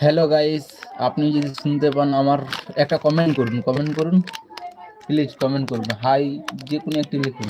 Hello guys আপনি যদি শুনতে পান আমার একটা কমেন্ট করুন কমেন্ট করুন প্লিজ কমেন্ট করুন। হাই যে কোনো একটি লিখুন।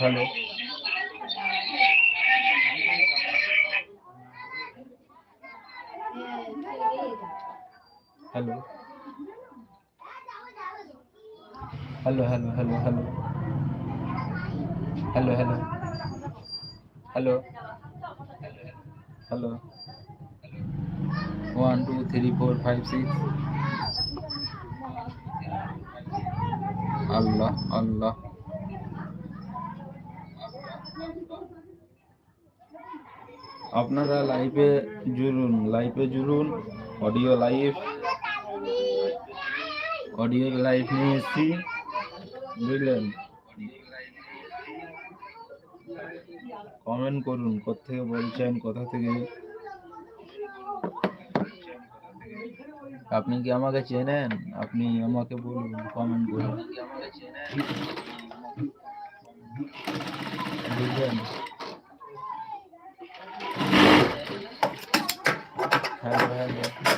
Hello hello hello hello hello hello hello hello hello hello one two three four five six Allah Allah আপনারা লাইভে জুড়ুন লাইভে জুড়ুন অডিও লাইভ অডিও লাইভ নিয়ে এসেছি। বুঝলেন কমেন্ট করুন কোথেকে বলছেন, কোথা থেকে? আপনি কি আমাকে চেনেন? আপনি আমাকে বলুন, কমেন্ট করুন। হ্যালো হ্যালো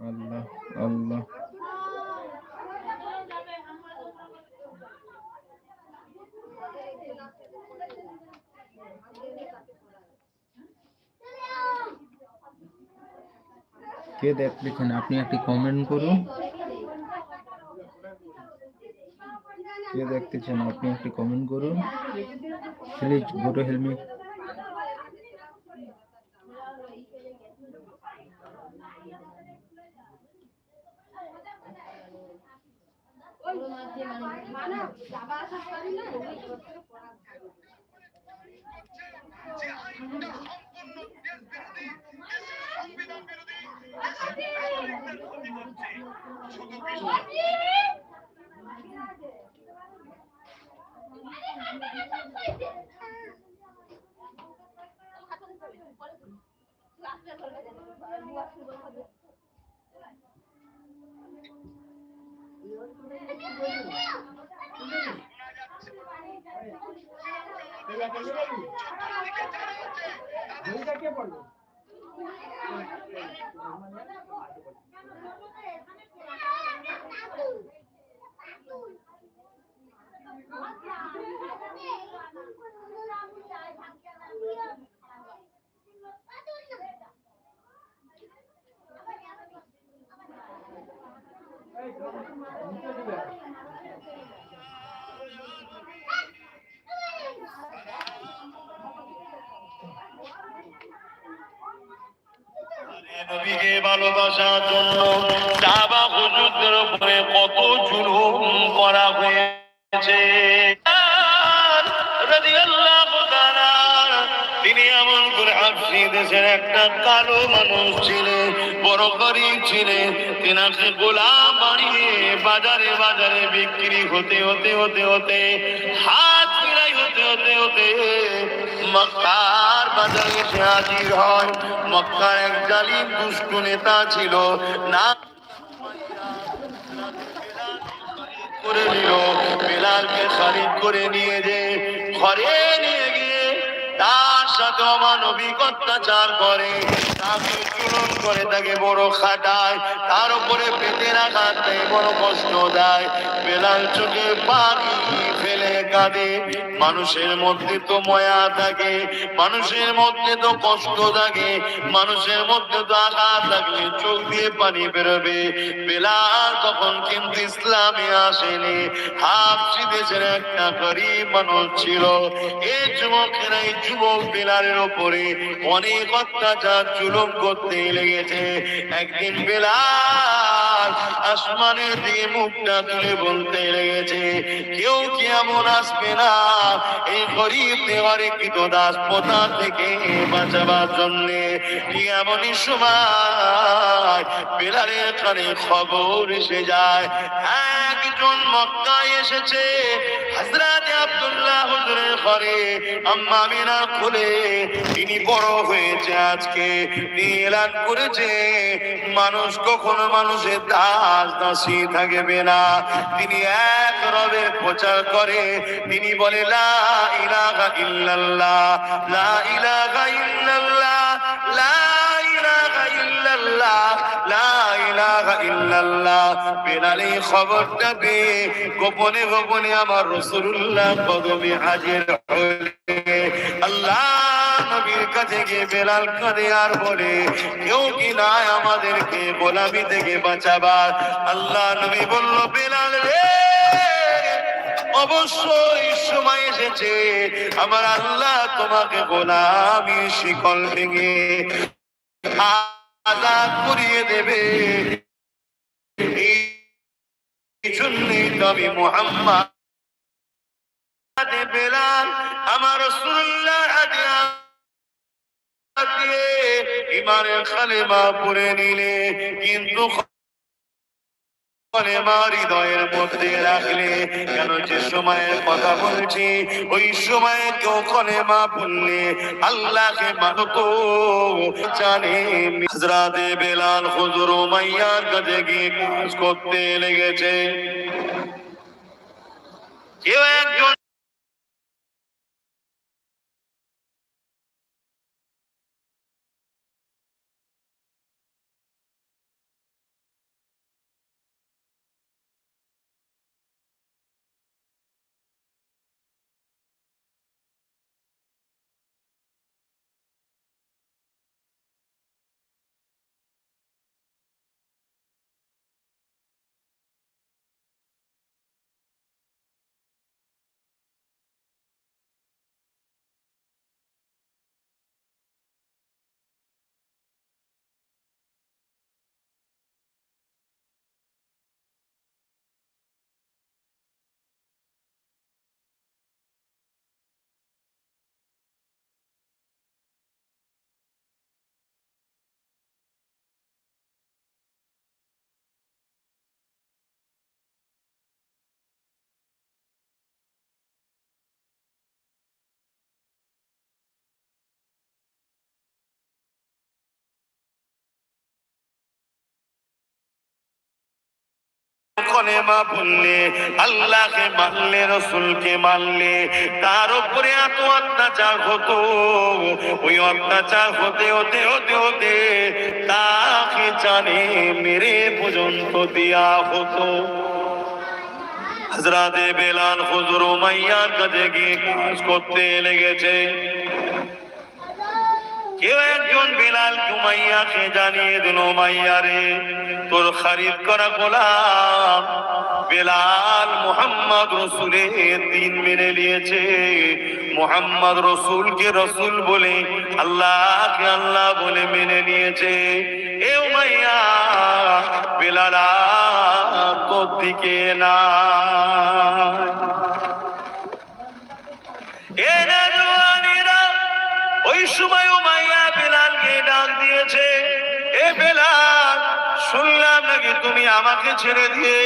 আল্লাহ আল্লাহ। কে দেখতেছেন আপনি একটি কমেন্ট করুন। কে দেখতেছেন আপনি একটি কমেন্ট করুন। প্লিজ যে আইনটা সম্পূর্ণ না বিরোধী দেশের সংবিধান বিরোধী দেশের নাগরিকদের ক্ষতি করছে শুধু রাস্তায় চলে যাবে কে পড়লো নবীকে ভালোবাসার জন্য সাহাবা হুজুরদের উপরে কত জুলুম করা হয়েছে। দেশের একটা কালো মানুষ ছিলেন বড় গরিব ছিলেন তিনাকে গোলাম বানিয়ে বাজারে বাজারে বিক্রি হতে হতে হতে হতে, হাত মিলাই হতে হতে হতে মক্কার বাজারে এসে হাজির হয়। মক্কার এক জালিম দুষ্ট নেতা ছিল না করে নিল। বেলালকে খারিদ করে নিয়ে যে ঘরে নিয়ে গিয়ে তার সাথে অমানবিক অত্যাচার করে, তাকে চুলন করে তাকে বড় খাটায়, তার উপরে বড় কষ্ট দেয়, বেলাল চোখে পানি ফেলে কাঁদে। মানুষের মধ্যে তো ময়া থাকে, মানুষের মধ্যে তো কষ্ট থাকে, মানুষের মধ্যে তো আঘাত থাকলে চোখ দিয়ে পানি বেরোবে। বেলাল তখন কিন্তু ইসলামে আসেনি হাফসি দেশের একটা গরিব মানুষ ছিল। এই যুবকেরা এই যুবক বেলালের ওপরে অনেক অত্যাচার জুলুম করতে লেগেছে। একদিন বেলাল আসমানের দিকে মুখটা তুলে বলতে লেগেছে, কেউ কি এমন আসবে না? এই গরিব দেওয়ারে কৃত দাস পোতা থেকে বাঁচাবার জন্য এমনই সময়? বেলালের কানে খবর এসে যায়, একজন মক্কায় এসেছে, হযরত আব্দুল্লাহ ঘরে আম্মা মিনা খুলে তিনি বড় হয়েছে আজকে। এলান করেছে মানুষ কখনো মানুষের দাস দাসী থাকবে না। তিনি এক রবের প্রচার করে, তিনি বলে, লা ইলাহা ইল্লাল্লাহ, লা ইলাহা ইল্লাল্লাহ, লা এই গোপনে গোপনে আমার রাসূলুল্লাহ কদমে হাজির হলে আল্লাহ নবীর কাছে গিয়ে বেলাল আর বলে, কেউ কি নাই আমাদেরকে গোলামি থেকে বাঁচাবার? আল্লাহ নবী বলল, বেলাল রে, অবশ্যই সময় এসেছে। আমার আল্লাহ তোমাকে গোলামি শিকল ভেঙে আজাদ করিয়ে দেবে। এই জন্যই নবী মোহাম্মদ বেলাল আমার দিয়ে ইমানের পড়ে নিলে কিন্তু কলেমা হৃদয়ের মধ্যে রাখলে, কেন যে সময়ের কথা বলছি, ওই সময়ে কেউ কলেমা বললে, আল্লাহকে মানত জানে হজরাতে বেলাল হুজুর মাইয়ার কাছে গিয়ে কাজ করতে লেগেছে। কেউ একজন কলেমা বললে, আল্লাহকে মানলে, রসুলকে মানলে, তার উপরে এত অত্যাচার হতো, ওই অত্যাচার হতে হতে হতে হতে তাকে জানে, মেরে পর্যন্ত দেয়া হতো। বেলাল হুজুর মাইয়ার কাছে গিয়ে কাজ করতে লেগেছে। কেউ একজন বেলাল কুমাইয়াকে জানিয়ে দিল মাইয়া রে তোর খারিদ করা গোলাম বেলাল মোহাম্মদ রসুলের দিন মেনে নিয়েছে। মোহাম্মদ রসুলকে রসুল বলে, আল্লাহকে আল্লাহ বলে মেনে নিয়েছে। এ মাইয়া বেলাল তোর দিকে না এ ওই সময় তুমি আমাকে ছেড়ে দিয়ে,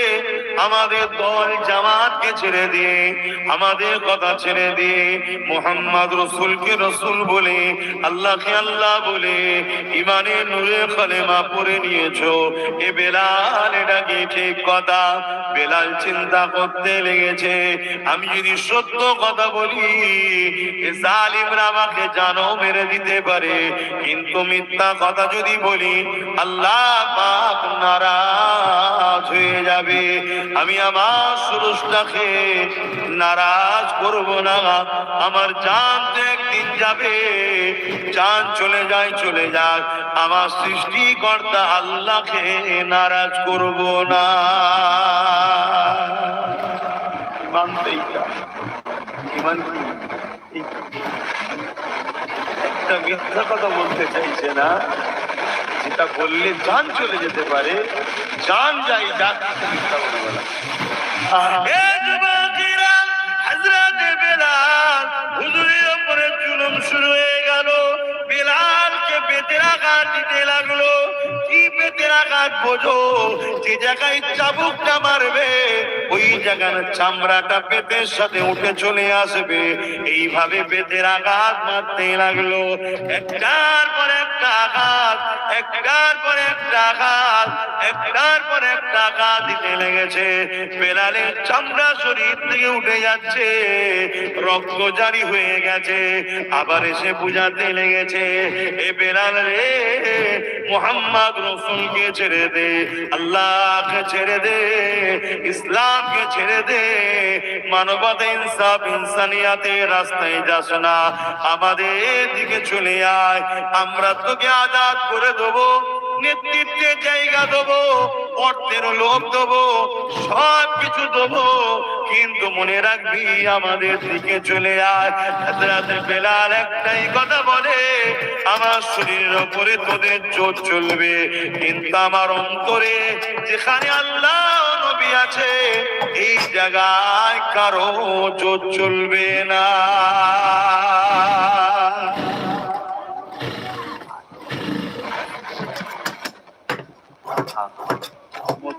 আমাদের দল জামাতকে ছেড়ে দিয়ে, আমাদের কথা ছেড়ে দিয়ে, মোহাম্মদ রসুলকে রসুল বলে, আল্লাহকে আল্লাহ বলে ইমানের নূরে কলেমা পড়ে নিয়েছো। এ বেলাল, এটা কি ঠিক কথা? বেলাল চিন্তা করতে লেগেছে। আমি যদি সত্য কথা বলি, এ জালিমরা আমাকে জানো মেরে দিতে পারে। কিন্তু মিথ্যা কথা যদি বলি, আল্লাহ পাক নারাজ হয়ে যাবে, আমি আমার সুরুষটাকে নারাজ করব না। আমার জান তো একদিন যাবে, জান চলে যায়, চলে যাক আমার সৃষ্টিকর্তা আল্লাহকে নারাজ করব না। মানতেই একটা মিথ্যা কথা বলতে চাইছে না। যেটা বললে জান চলে যেতে পারে। জান যাই যাক মিথ্যা বলব না। শুরু হয়ে গেল। বেলালকে বেতেরা আঘাত দিতে লাগল। পেটের এইভাবে আঘাত মারতে লাগল। একটার পর একটা আঘাত, একটার পর একটা আঘাত, একটার পর একটা আঘাত দিতে লেগেছে। বেলালের চামড়া শরীর থেকে উঠে যাচ্ছে, রক্ত জারি হয়ে গেছে, আবার এসে বুঝাতে লেগেছে, এ বেলাল রে, মোহাম্মদ রসুলকে ছেড়ে দে, আল্লাহকে ছেড়ে দে, ইসলামকে ছেড়ে দে। মানবতা ইনসাফ ইনসানিয়াতে রাস্তায় যাস না, আমাদের দিকে চলে আয়, আমরা তোকে আজাদ করে দেবো। নেতৃত্বের জায়গা দেবো, অর্থের লোভ দেবো সব কিছু দেবো। কিন্তু মনে রাখবি, আমাদের দিকে চলে আয়। রাতে বেলাল একটাই কথা বলে, আমার শরীরের ওপরে তোদের জোর চলবে। কিন্তু আমার অন্তরে যেখানে আল্লাহ নবী আছে, এই জায়গায় কারও জোর চলবে না।